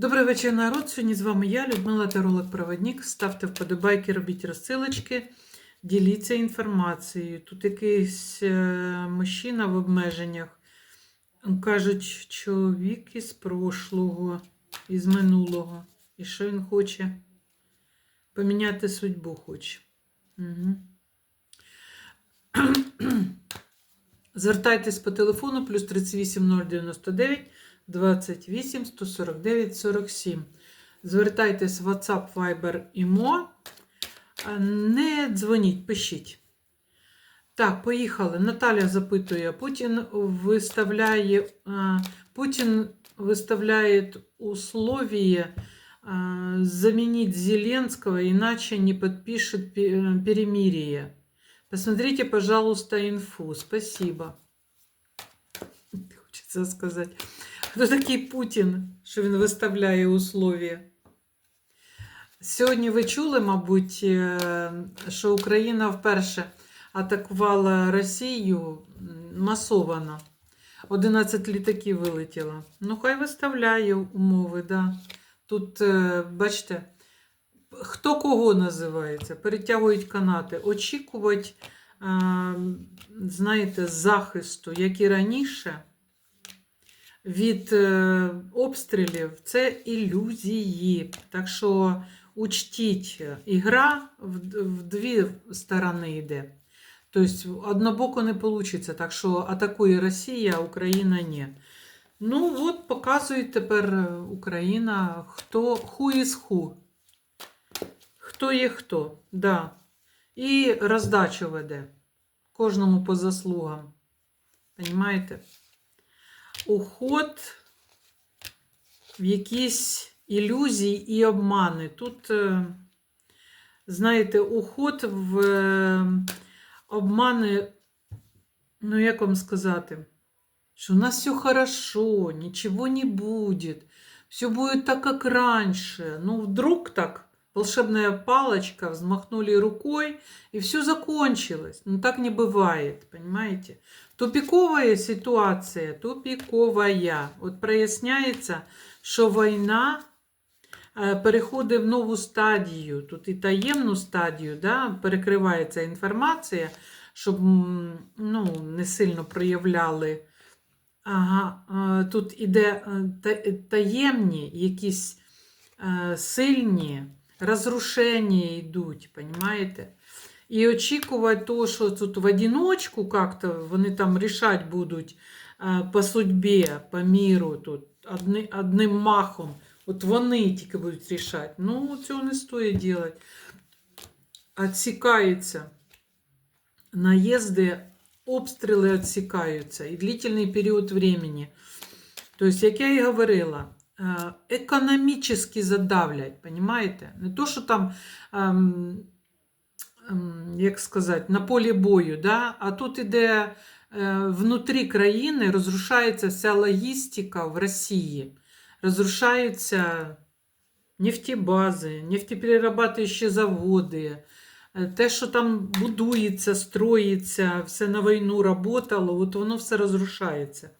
Добрий вечір, народ. Сьогодні з вами я, Людмила Таролог-Проводник. Ставте вподобайки, робіть розсилочки, діліться інформацією. Тут якийсь е, мужчина в обмеженнях. Кажуть, чоловік із прошлого, із минулого. І що він хоче? Поміняти судьбу хоче. Угу. Звертайтесь по телефону плюс 38 099 28 149 47. Звертайтесь в WhatsApp, Viber і Mo. Не дзвоніть, пишіть. Так, поїхали. Наталя запитує: Путін виставляє, а, Путін виставляє условия а, заменить Зеленского, иначе не подпишет пе- перемирие. Посмотрите, пожалуйста, инфу. Спасибо. Хочеться сказати. Хто такий Путін, що він виставляє условия? Сьогодні ви чули, мабуть, е, що Україна вперше атакувала Росію масовано. 11 літаків вилетіло. Ну, хай виставляє умови, да. Тут, е, бачите, хто кого називається, перетягують канати, очікувати, е, знаєте, захисту, як і раніше, від е, обстрілів це ілюзії. Так що учтіть, ігра в, дві сторони йде. Тобто однобоко не вийде, так що атакує Росія, а Україна ні. Ну, от показує тепер Україна, хто who is who. Хто є хто, да. І роздачу веде. Кожному по заслугам. Понимаєте? Уход в якісь ілюзії і обмани. Тут, е, знаєте, уход в е, обмани, ну як вам сказати, що у нас все хорошо, ничего не будет, все будет так, как раньше. Ну, вдруг так волшебная палочка, взмахнули рукой, и все закончилось. Ну, так не бывает, понимаете? Тупиковая ситуація, тупиковая. От проясняється, що війна е, переходить в нову стадію, тут і таємну стадію, да, перекривається інформація, щоб ну, не сильно проявляли. Ага, е, тут іде та- таємні, якісь сильні розрушення йдуть, понимаєте? І очікувати того, що тут в одиночку как-то вони там рішати будуть е, по судьбі, по міру, тут одни, одним махом. От вони тільки будуть рішати. Ну, цього не стоїть робити. Отсікаються наїзди, обстріли відсікаються і длительний період времени. Тобто, як я і говорила, е, Економічно задавлять, понимаете? Не то, що там, ем, ем, як сказати, на полі бою, да? а тут іде е, внутрі країни, розрушається вся логістика в Росії, розрушаються нефтебази, нефтеперерабатуючі заводи, е, те, що там будується, строїться, все на війну работало, от воно все розрушається.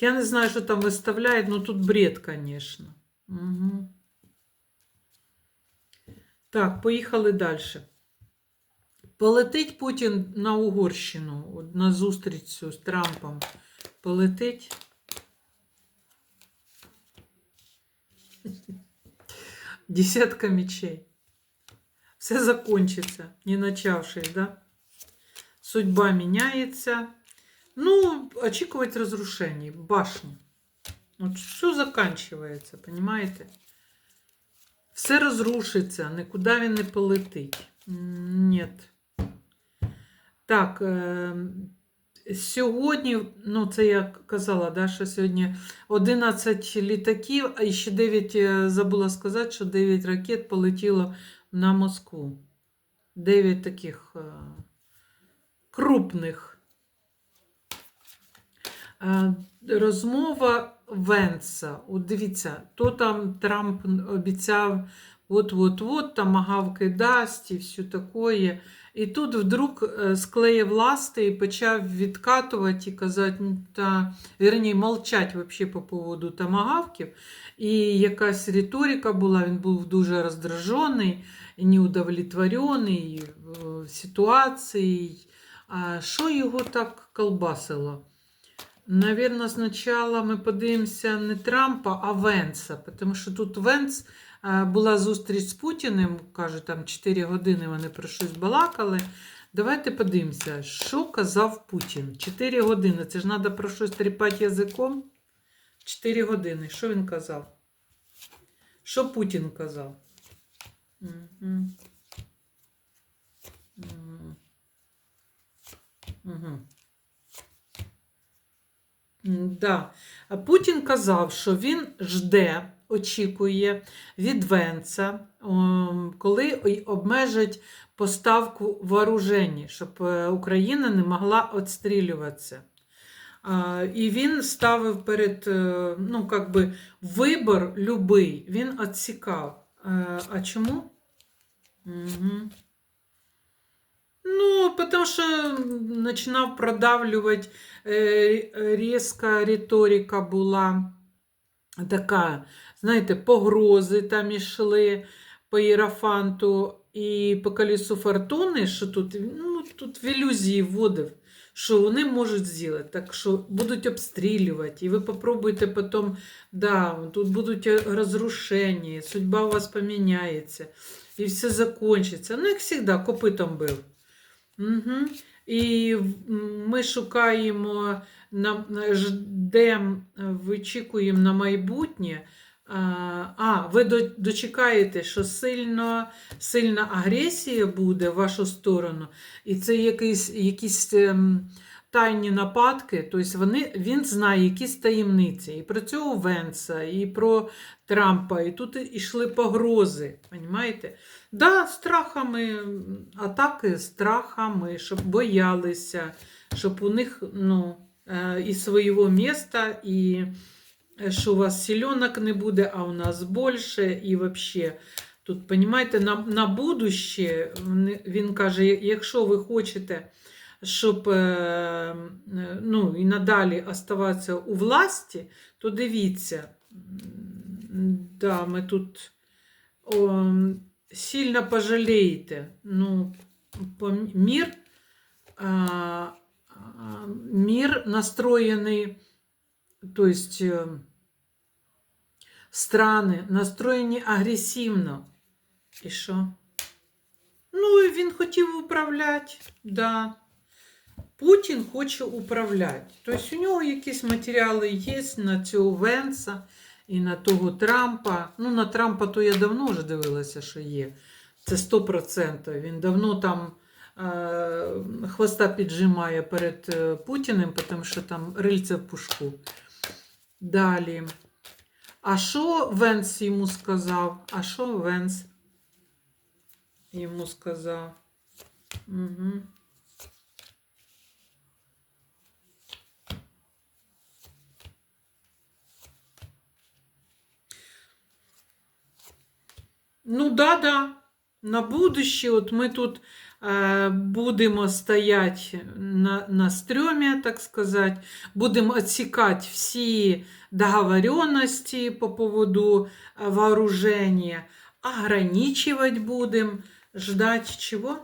Я не знаю, що там виставляють, ну тут бред, звісно. Угу. Так, поїхали далі. Полетить Путін на Угорщину, на зустріч з Трампом. Полетить. Десятка мечей. Все закончится, не начавшись, да? Судьба меняется. Ну, очікувати разрушений, башни. От все заканчивается, понимаете? Все розрушиться, нікуди він не полетить. Нет. Так, е, сьогодні, ну це я казала, да, що сьогодні 11 літаків, а ще 9, е, забула сказати, що 9 ракет полетіло на Москву. 9 таких е, крупних. Е, Розмова Венса. От дивіться, то там Трамп обіцяв от-от-от, там магавки дасть і все таке. І тут вдруг е, склеїв ласти і почав відкатувати і казати, «Ну, та, вірні, молчать вообще по поводу тамагавків. І якась риторика була, він був дуже роздражений, і неудовлетворений е, ситуацією. А що його так колбасило? Навірно, спочатку ми подивимося не Трампа, а Венса, тому що тут Венс е, була зустріч з Путіним, каже, там 4 години вони про щось балакали. Давайте подивимося, що казав Путін. 4 години. Це ж треба про щось тріпати язиком. 4 години. Що він казав? Що Путін казав? Мгм. Мгм. Да. Путін казав, що він жде, очікує від Венца, коли обмежать поставку вооружені, щоб е, Україна не могла відстрілюватися. І він ставив перед е, ну, как би, вибор любий, він відсікав. Е, А чому? Угу. Ну, потому что починав продавлювати, е, різка риторика була така, знаєте, погрози там ішли по Єрафанту і по колесу фортуни, що тут, ну, тут в ілюзії вводив, що вони можуть зробити, так що будуть обстрілювати, і ви попробуйте потім, да, тут будуть розрушення, судьба у вас поміняється, і все закінчиться. Ну, як завжди, копитом бив. Угу. І ми шукаємо, ждемо, вичікуємо на майбутнє. А, ви дочекаєте, що сильно, сильна агресія буде в вашу сторону, і це якісь, якісь ем, тайні нападки. Тобто вони, він знає якісь таємниці. І про цього Венса, і про Трампа, і тут ішли погрози. Понімаєте? Да, страхами, атаки страхами, щоб боялися, щоб у них ну, е, і свого міста, і е, що у вас сільонок не буде, а у нас більше, і взагалі. Тут, понімаєте, на, на будуще він каже, якщо ви хочете, щоб е, ну, і надалі оставатися у власті, то дивіться, да, ми тут о, сильно пожалеете. Ну, по- мир, а, а, мир настроенный, то есть э, страны настроєні агресивно. І що? Ну, і він хотів управляти, да. Путін хоче управляти. Тобто у нього якісь матеріали є на цього Венса і на того Трампа. Ну, на Трампа то я давно вже дивилася, що є. Це 100%. Він давно там е, хвоста піджимає перед е, Путіним, тому що там рильце в пушку. Далі. А що Венс йому сказав? А що Венс йому сказав? Угу. Ну, да, да. На будущее, от ми тут е, будемо стояти на, на стрьомі, так сказати, будемо відсікати всі договоренности по поводу е, вооружения, ограничивать будем, ждать чего?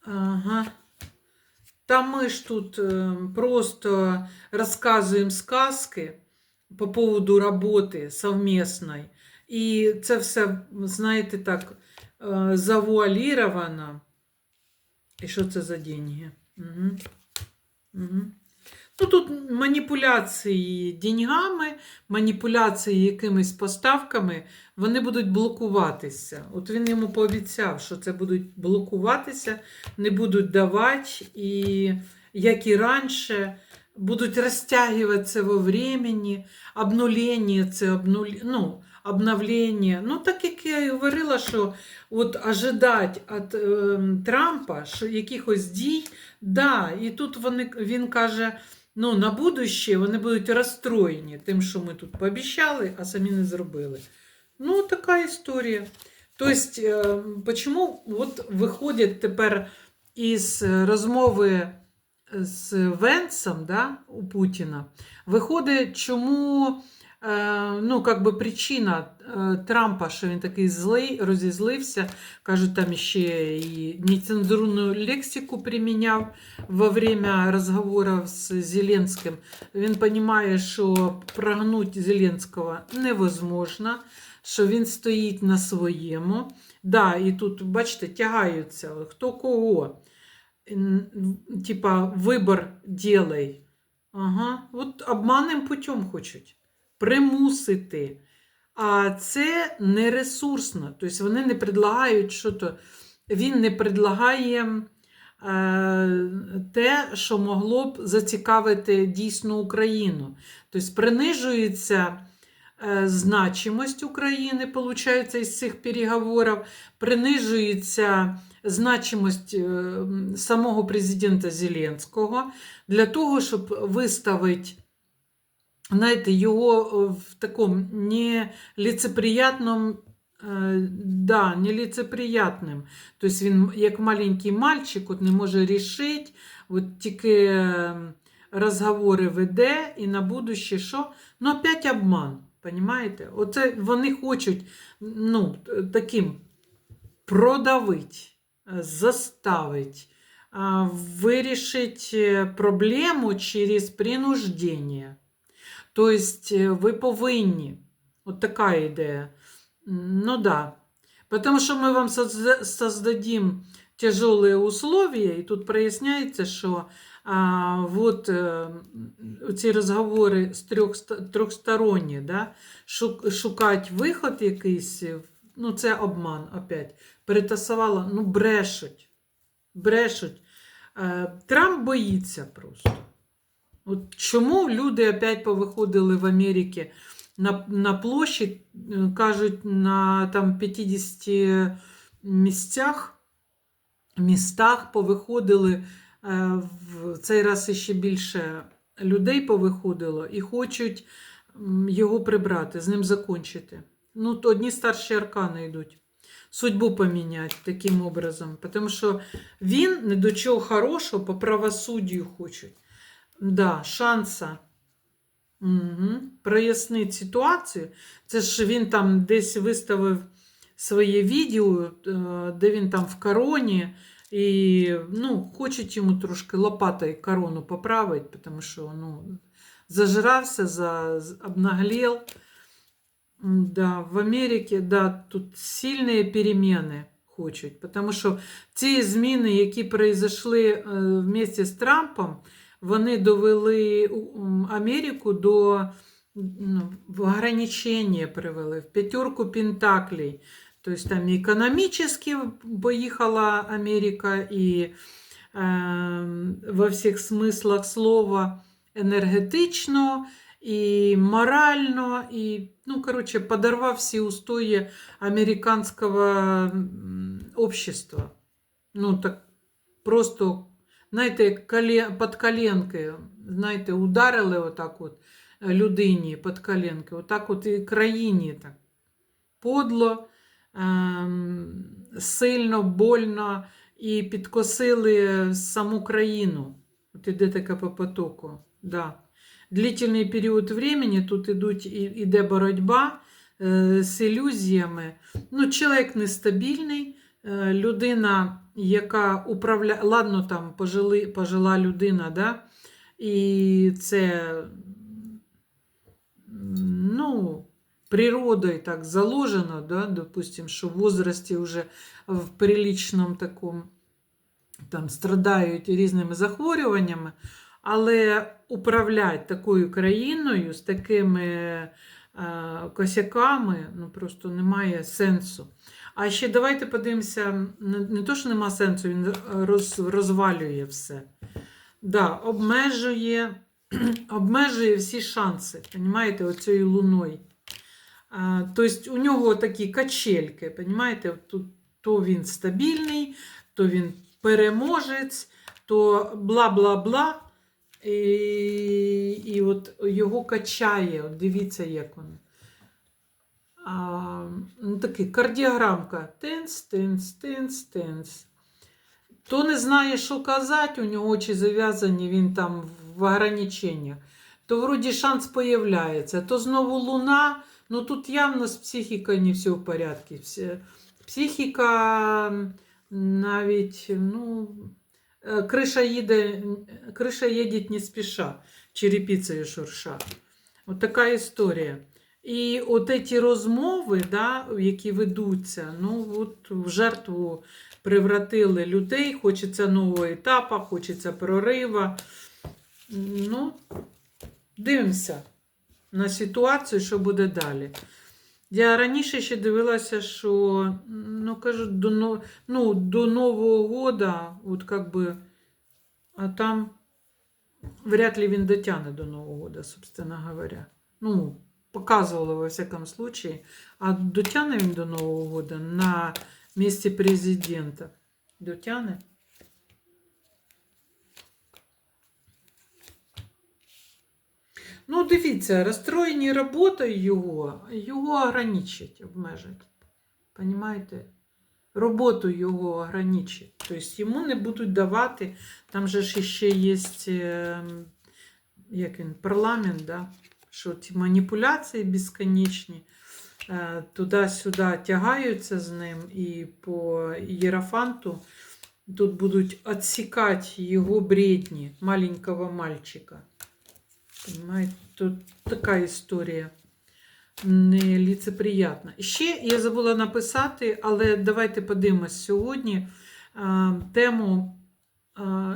Ага. Та ми ж тут е, просто розказуємо сказки по поводу роботи совместной. І це все, знаєте, так, е, завуаліровано. І що це за деньги? Угу. Угу. Ну, тут маніпуляції деньгами, маніпуляції якимись поставками, вони будуть блокуватися. От він йому пообіцяв, що це будуть блокуватися, не будуть давати, і як і раніше, будуть розтягуватися во времени, обнулення це обнуль... ну, обновлення. Ну, так як я і говорила, що от ожидать від е, Трампа що якихось дій, да, і тут вони, він каже, ну, на будуще вони будуть розстроєні тим, що ми тут пообіцяли, а самі не зробили. Ну, така історія. Тобто, е, чому от виходять тепер із розмови з Венсом да, у Путіна виходить, чому ну, как би причина е, Трампа, що він такий злий, розізлився, кажуть, там ще і нецензурну лексику приміняв во время розговорів з Зеленським. Він розуміє, що прогнути Зеленського невозможно, що він стоїть на своєму. Да, і тут, бачите, тягаються хто кого. Типа, вибор ділай. Ага, от обманним путем хочуть примусити. А це не ресурсно. Тобто вони не предлагають що то. Він не предлагає е, те, що могло б зацікавити дійсно Україну. Тобто принижується е, значимость України, виходить, із цих переговорів, принижується значимость е, самого президента Зеленського для того, щоб виставити знаєте, його е, в такому нелицеприятному, е, да, нелицеприятним. Тобто він як маленький мальчик от не може рішити, от тільки е, розговори веде і на будуще що? Ну, опять обман. Понимаєте? Оце вони хочуть ну, таким продавити, заставити, вирішити проблему через принуждення. Тобто ви повинні. От така ідея. Ну да. Потому что мы вам создадим тяжелые условия, и тут проясняется, что а, вот е, ці розговори з трьох, трьохсторонні, да, шук, шукати виход якийсь, ну це обман опять. Перетасувала, ну брешуть. Брешуть. Е, Трамп боїться просто. От чому люди опять повиходили в Америці на, на площі, е, кажуть, на там 50 місцях, містах повиходили е, в цей раз іще більше людей повиходило і хочуть його прибрати, з ним закінчити. Ну, то одні старші аркани йдуть. Судьбу поміняти таким образом. Тому що він не до чого хорошого по правосуддю хочуть. Да, шанса. Угу. Прояснити ситуацію. Це ж він там десь виставив своє відео, е, де він там в короні, і ну, хочуть йому трошки лопатою корону поправити, тому що ну, зажрався, за, обнаглел. Да, в Америці да, тут сильні переміни хочуть, тому що ці зміни, які произошли е, вместе з Трампом, вони довели Америку до ну, в ограничення привели, в п'ятерку пентаклей. Тобто там і економічно поїхала Америка, і е, во всіх смислах слова енергетично, і морально, і, ну, короче, подорвав всі устої американського общества. Ну, так просто знаєте, як під коленки, знаєте, ударили отак от е, людині під коленки, отак от і країні так. Подло, ем, сильно, больно і підкосили саму країну. От іде таке по потоку. Да. Длительний період времени тут ідуть, іде боротьба е, з ілюзіями. Ну, чоловік нестабільний, е, людина, яка управляє, ладно, там пожили, пожила людина, да? і це ну, природою так заложено, да? допустим, що в возрасті вже в приличному такому там страдають різними захворюваннями, але управляти такою країною з такими косяками ну, просто немає сенсу. А ще давайте подивимося, не, то, що нема сенсу, він роз, розвалює все. Да, обмежує, обмежує всі шанси, розумієте, оцією луною. Тобто у нього такі качельки, розумієте, то він стабільний, то він переможець, то бла-бла-бла. І, і от його качає, от дивіться, як він. А, ну, такий кардіограмка. Тенс, тенс, тенс, тенс. то не знає, що казати, у нього очі зав'язані, він там в ограниченнях. То вроді шанс появляється, то знову луна. Ну тут явно з психікою не все в порядку. Психіка навіть, ну, криша їде, криша їде не спіша, черепицею шурша. От така історія. І от ці розмови, да, які ведуться, ну от в жертву превратили людей, хочеться нового етапу, хочеться прорива. Ну, дивимося на ситуацію, що буде далі. Я раніше ще дивилася, що ну, кажуть, до, ну, до Нового года, от как би, а там вряд ли він дотягне до Нового года, собственно говоря. Ну, показували во всяком случае. А дотягне він до Нового года на місці президента. Дотягне? Ну, дивіться, розстроєні роботою його, його ограничать, обмежать. Понимаєте? Роботу його ограничать. Тобто йому не будуть давати, там же ж ще є ем, як він, парламент, да? що ці маніпуляції безконечні, е, туди-сюди тягаються з ним і по Єрафанту тут будуть відсікати його бредні маленького мальчика. Понимаете, тут така історія неліцеприятна. Ще я забула написати, але давайте подивимось сьогодні тему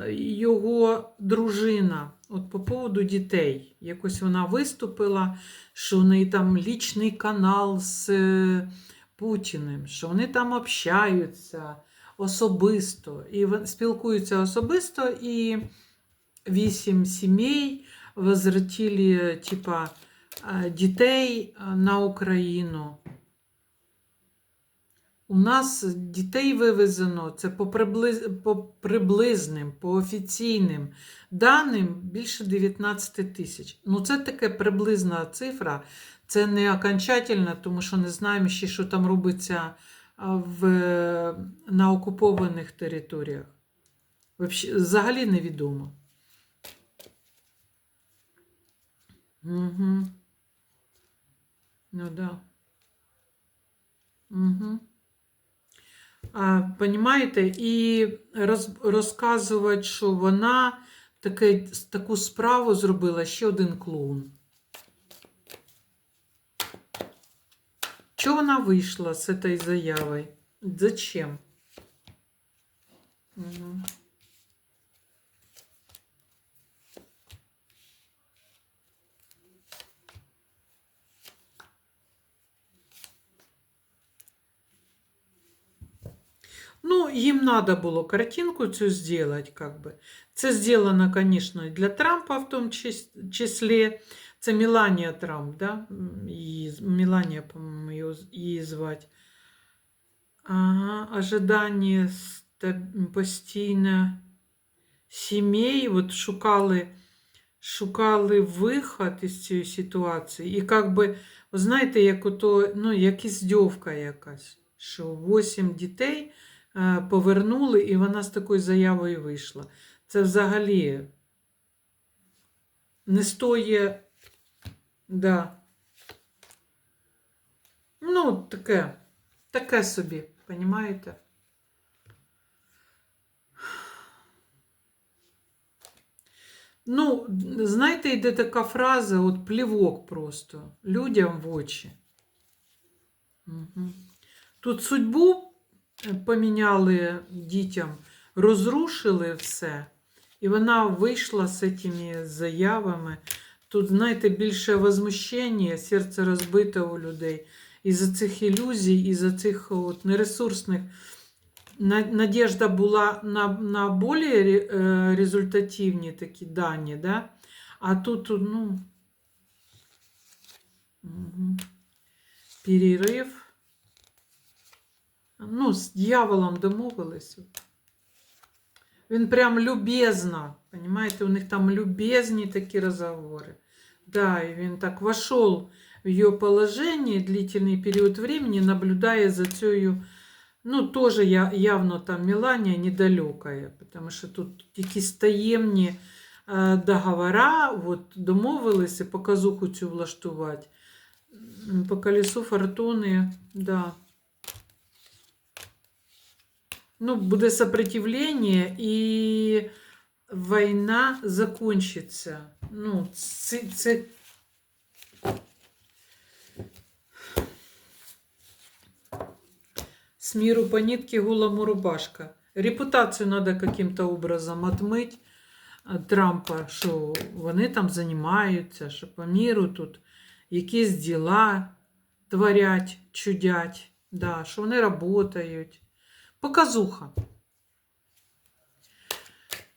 його дружина. От по поводу дітей. Якось вона виступила, що в неї там лічний канал з е, Путіним, що вони там общаються особисто, і спілкуються особисто, і вісім сімей возвратили типа дітей на Україну. У нас дітей вивезено це по, приблиз... по приблизним, по офіційним даним більше 19 тисяч. Ну, це таке приблизна цифра. Це не окончательна, тому що не знаємо ще, що там робиться в... на окупованих територіях. Взагалі невідомо. Угу. Ну да. Угу. А, понімаєте, і роз, розказувати, що вона таке, таку справу зробила ще один клоун. Чого вона вийшла з цією заявою? Зачем? Угу. Ну, їм надо було картинку цю зробити, как би. Це зроблено, звісно, для Трампа в тому чис- числі. Це Меланія Трамп, да? М, Її, з- Меланія, по-моєму, її, з- її звати. Ага, ожидання ста- постійно сімей, от шукали, шукали виход із цієї ситуації. І як би, ви знаєте, як ото, ну, як іздьовка якась, що 8 дітей е, повернули, і вона з такою заявою вийшла. Це взагалі не стоїть. Да. Ну, таке, таке собі, понімаєте? Ну, знаєте, йде така фраза, от плівок просто людям в очі. Угу. Тут судьбу е, поміняли дітям, розрушили все, і вона вийшла з цими заявами. Тут, знаєте, більше возмущення, серце розбите у людей із-за цих ілюзій, із-за цих от нересурсних. На- Надежда була на, на більш е, результативні такі дані, да? а тут, ну, угу. перерив. Ну, з дьяволом домовились. Він прям любезно, понимаете, у них там любезні такі розговори. Да, и він так вошел в ее положение, длительный период времени, наблюдая за цією Ну, теж я, явно там Меланія недалекая, тому що тут якісь таємні е, договора, от, домовилися показуху цю влаштувати. По колесу фортуни, да. Ну, буде сопротивление, і війна закончиться. Ну, це, це... С миру по нитке, голому рубашка. Репутацію треба каким-то образом отмить Трампа, що вони там займаються, що по міру тут якісь діла творять, чудять, да, що вони працюють. Показуха.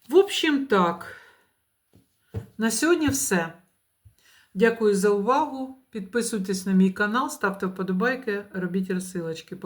В общем, так. На сьогодні все. Дякую за увагу. Підписуйтесь на мій канал, ставте вподобайки, робіть розсилочки.